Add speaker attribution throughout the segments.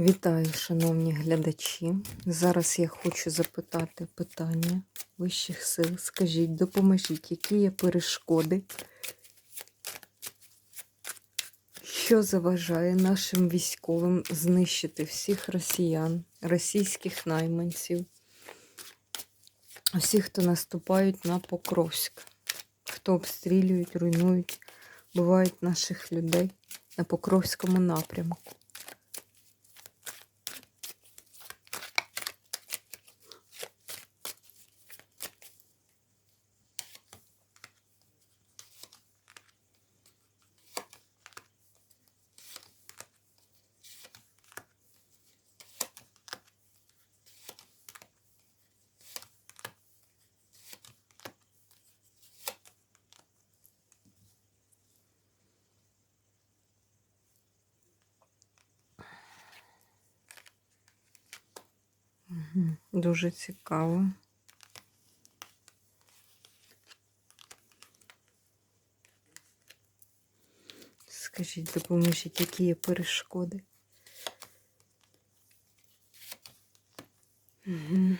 Speaker 1: Вітаю, шановні глядачі. Зараз я хочу запитати питання вищих сил. Скажіть, допоможіть, які є перешкоди, що заважає нашим військовим знищити всіх росіян, російських найманців, всіх, хто наступають на Покровськ, хто обстрілюють, руйнують, бувають наших людей на Покровському напрямку. Дуже цікаво. Скажіть, допоможіть, які є перешкоди? Мгм.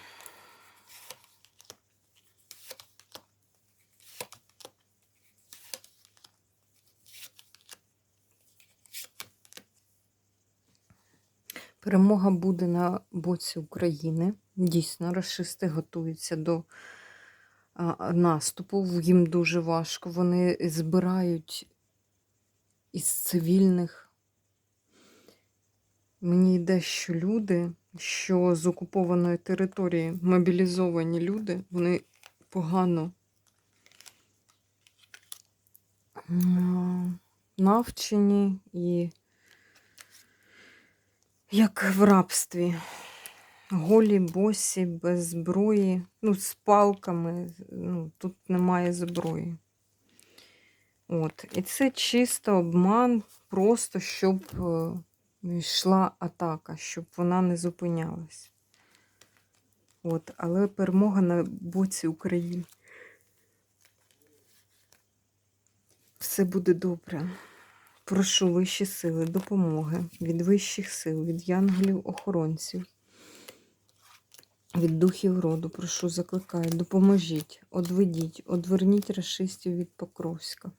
Speaker 1: Перемога буде на боці України. Дійсно, расисти готуються до наступу. Їм дуже важко. Вони збирають із цивільних. Мені йде, що люди, що з окупованої території мобілізовані люди, вони погано навчені і як в рабстві. Голі, босі, без зброї, ну, з палками, ну, тут немає зброї. От. І це чисто обман, просто щоб е, йшла атака, щоб вона не зупинялась. От. Але перемога на боці України. Все буде добре. Прошу вищі сили, допомоги від вищих сил, від янголів-охоронців, від духів роду. Прошу, закликаю, допоможіть, одведіть, одверніть расистів від Покровська.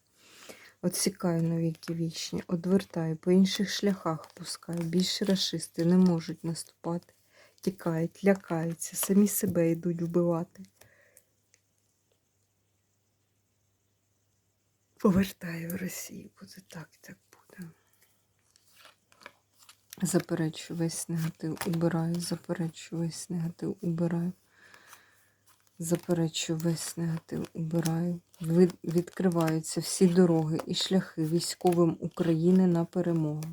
Speaker 1: Отсікаю навіки вічні, одвертаю, по інших шляхах пускаю. Більше расисти не можуть наступати, тікають, лякаються, самі себе йдуть вбивати. Повертаю Росію, буде так, так буде. Заперечу весь негатив, убираю, заперечу весь негатив, убираю. Заперечу весь негатив, убираю. Ви- Відкриваються всі дороги і шляхи військовим України на перемогу.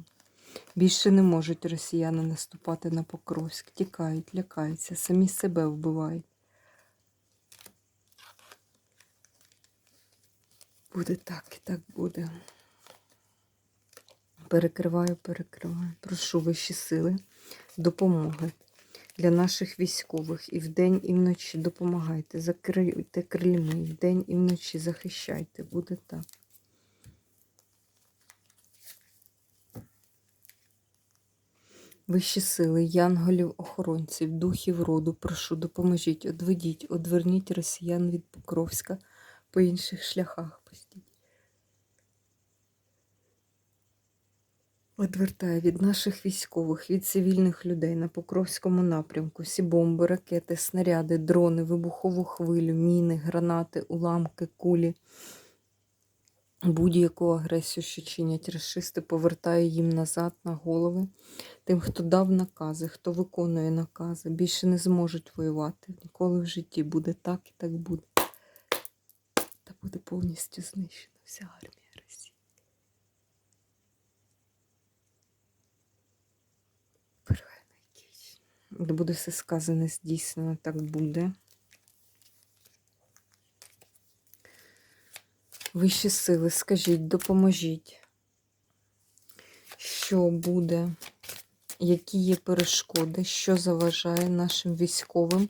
Speaker 1: Більше не можуть росіяни наступати на Покровськ. Тікають, лякаються, самі себе вбивають. Буде так і так буде. Перекриваю, перекриваю. Прошу вищі сили, допомоги для наших військових і вдень, і вночі допомагайте. Закрийте крильми, і вдень і вночі захищайте. Буде так. Вищі сили, янголів, охоронців, духів роду, прошу, допоможіть, одведіть, одверніть росіян від Покровська по інших шляхах постіть. Одвертає від наших військових, від цивільних людей на Покровському напрямку всі бомби, ракети, снаряди, дрони, вибухову хвилю, міни, гранати, уламки, кулі. Будь-яку агресію, що чинять расисти, повертає їм назад на голови. Тим, хто дав накази, хто виконує накази, більше не зможуть воювати. Ніколи в житті буде так і так буде. Буде повністю знищена вся армія Росії. Буде все сказане, здійснено, так буде. Вищі сили, скажіть, допоможіть, що буде, які є перешкоди, що заважає нашим військовим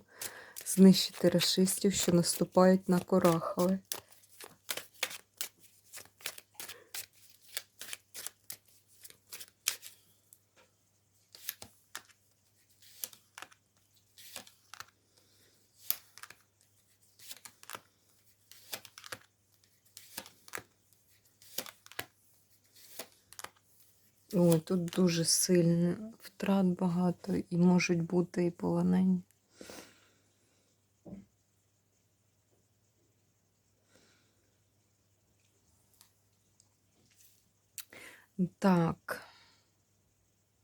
Speaker 1: знищити расистів, що наступають на Корахове. Ой, тут дуже сильно втрат багато і можуть бути і полонені. Так.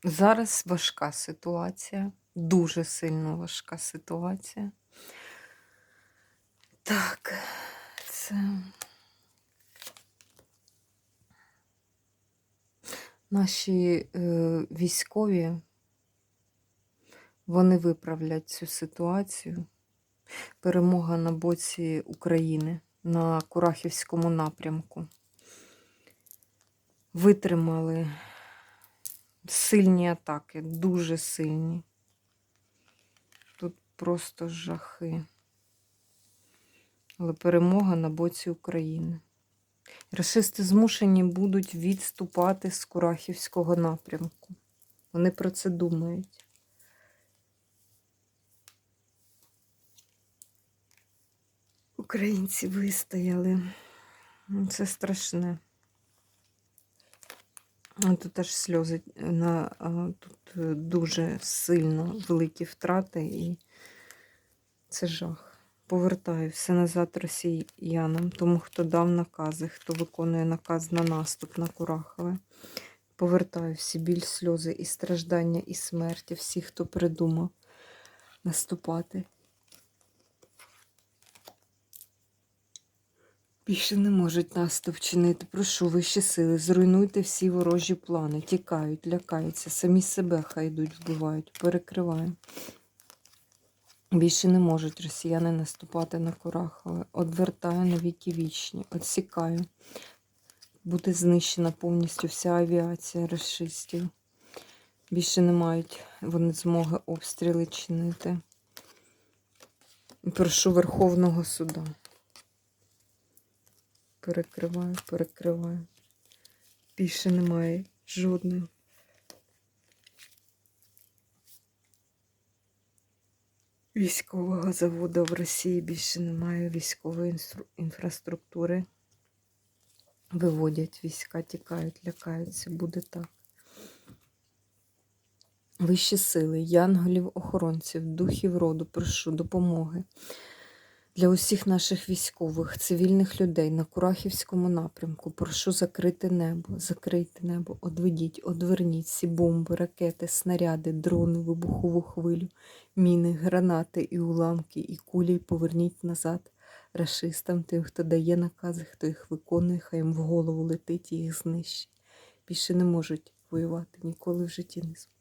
Speaker 1: Зараз важка ситуація. Дуже сильно важка ситуація. Так, це. Наші е, військові, вони виправлять цю ситуацію. Перемога на боці України на Курахівському напрямку. Витримали сильні атаки, дуже сильні. Тут просто жахи. Але перемога на боці України. Рашисти змушені будуть відступати з Курахівського напрямку. Вони про це думають. Українці вистояли. Це страшне. Тут аж сльози на тут е, дуже сильно великі втрати, і це жах. Повертаю все назад росіянам, тому хто дав накази, хто виконує наказ на наступ на Курахове. Повертаю всі біль, сльози і страждання, і смерті, всі, хто придумав наступати. Більше не можуть наступ чинити. Прошу вищі сили, зруйнуйте всі ворожі плани. Тікають, лякаються, самі себе хай йдуть, вбивають, перекриваємо. Більше не можуть росіяни наступати на Курахове. Одвертаю на віки вічні, отсікаю. Буде знищена повністю вся авіація расистів. Більше не мають вони змоги обстріли чинити. Прошу Верховного суда. Перекриваю, перекриваю. Більше немає жодної. Військового заводу в Росії більше немає військової інфраструктури. Виводять війська, тікають, лякаються. Буде так. Вищі сили, янголів, охоронців, духів роду, прошу допомоги для усіх наших військових, цивільних людей на Курахівському напрямку. Прошу закрити небо, закрийте небо, одведіть, одверніть всі бомби, ракети, снаряди, дрони, вибухову хвилю, міни, гранати і уламки, і кулі і поверніть назад. Рашистам, тим, хто дає накази, хто їх виконує, хай їм в голову летить і їх знищить. Більше не можуть воювати ніколи в житті не зможуть.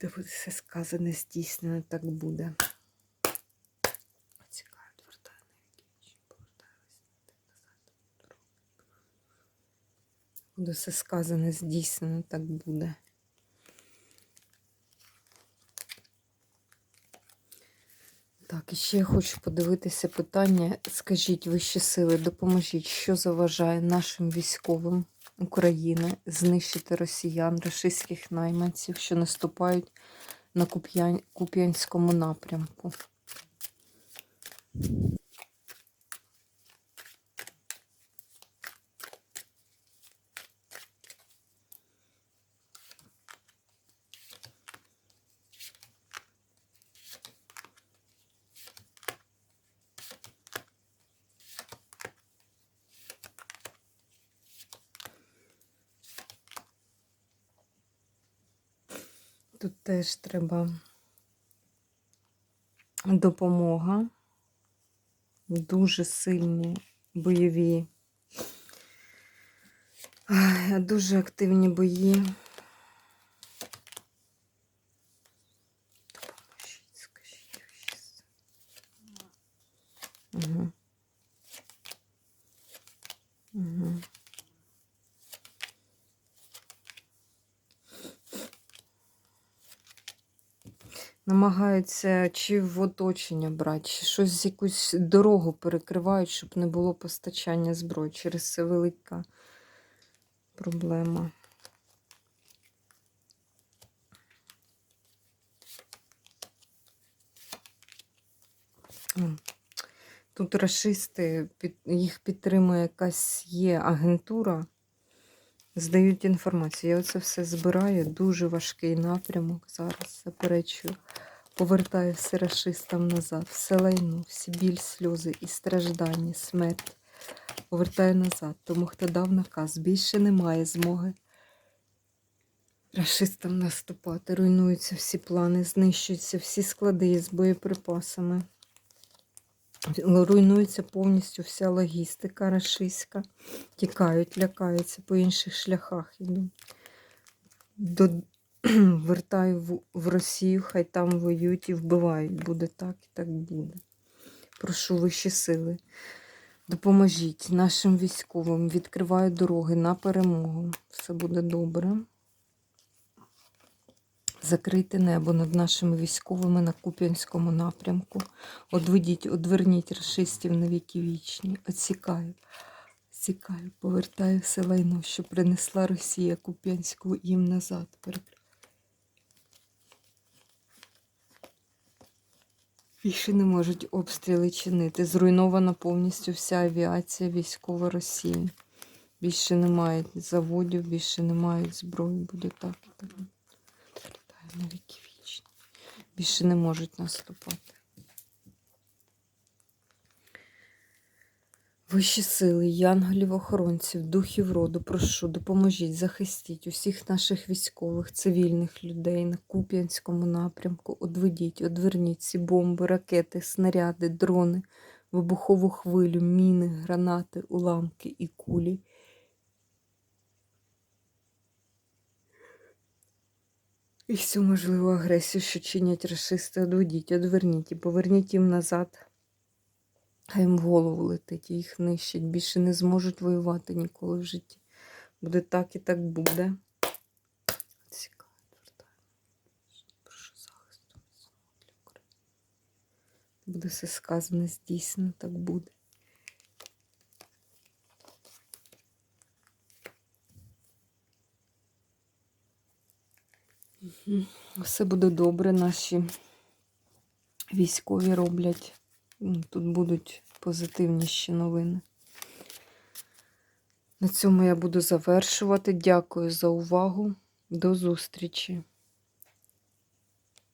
Speaker 1: Де буде все сказане, здійснено, так буде. Цікаво, вертаю на віки вічні, повертаюся назад. Буде все сказане, здійснено, так буде. Так, і ще я хочу подивитися питання. Скажіть, вищі сили, допоможіть, що заважає нашим військовим України знищити росіян, російських найманців, що наступають на Куп'янському напрямку. Тут теж треба допомога. Дуже сильні бойові, дуже активні бої. Допоможіть, скажіть. Намагаються чи в оточення брати, чи щось якусь дорогу перекривають, щоб не було постачання зброї. Через це велика проблема. Тут расисти, їх підтримує якась є агентура, здають інформацію. Я оце все збираю. Дуже важкий напрямок зараз. Заперечую. Повертаю все расистам назад. Все лайно, всі біль, сльози і страждання, смерть. Повертаю назад. Тому хто дав наказ, більше немає змоги рашистам наступати. Руйнуються всі плани, знищуються всі склади з боєприпасами. Руйнується повністю вся логістика рашистська. Тікають, лякаються, по інших шляхах. До... Вертаю в, в Росію, хай там воюють і вбивають. Буде так і так буде. Прошу вищі сили. Допоможіть нашим військовим. Відкриваю дороги на перемогу. Все буде добре. Закрийте небо над нашими військовими на Куп'янському напрямку. Одведіть, одверніть расистів на віки вічні. Отсікаю, отсікаю, повертаю все лайно, що принесла Росія Куп'янську їм назад. Більше не можуть обстріли чинити. Зруйнована повністю вся авіація військова Росії. Більше немає заводів, більше немає зброї. Буде так. Більше не можуть наступати. Вищі сили, янголів, охоронців, духів роду, прошу, допоможіть, захистіть усіх наших військових, цивільних людей на Куп'янському напрямку. Одведіть, одверніть ці бомби, ракети, снаряди, дрони, вибухову хвилю, міни, гранати, уламки і кулі. І всю можливу агресію, що чинять расисти, одведіть, одверніть і поверніть їм назад. Хай їм в голову летить, їх нищать. Більше не зможуть воювати ніколи в житті. Буде так і так буде. Цікаво. Прошу захисту для України. Буде все сказане, здійснено, так буде. Все буде добре. Наші військові роблять. Тут будуть позитивніші новини. На цьому я буду завершувати. Дякую за увагу. До зустрічі!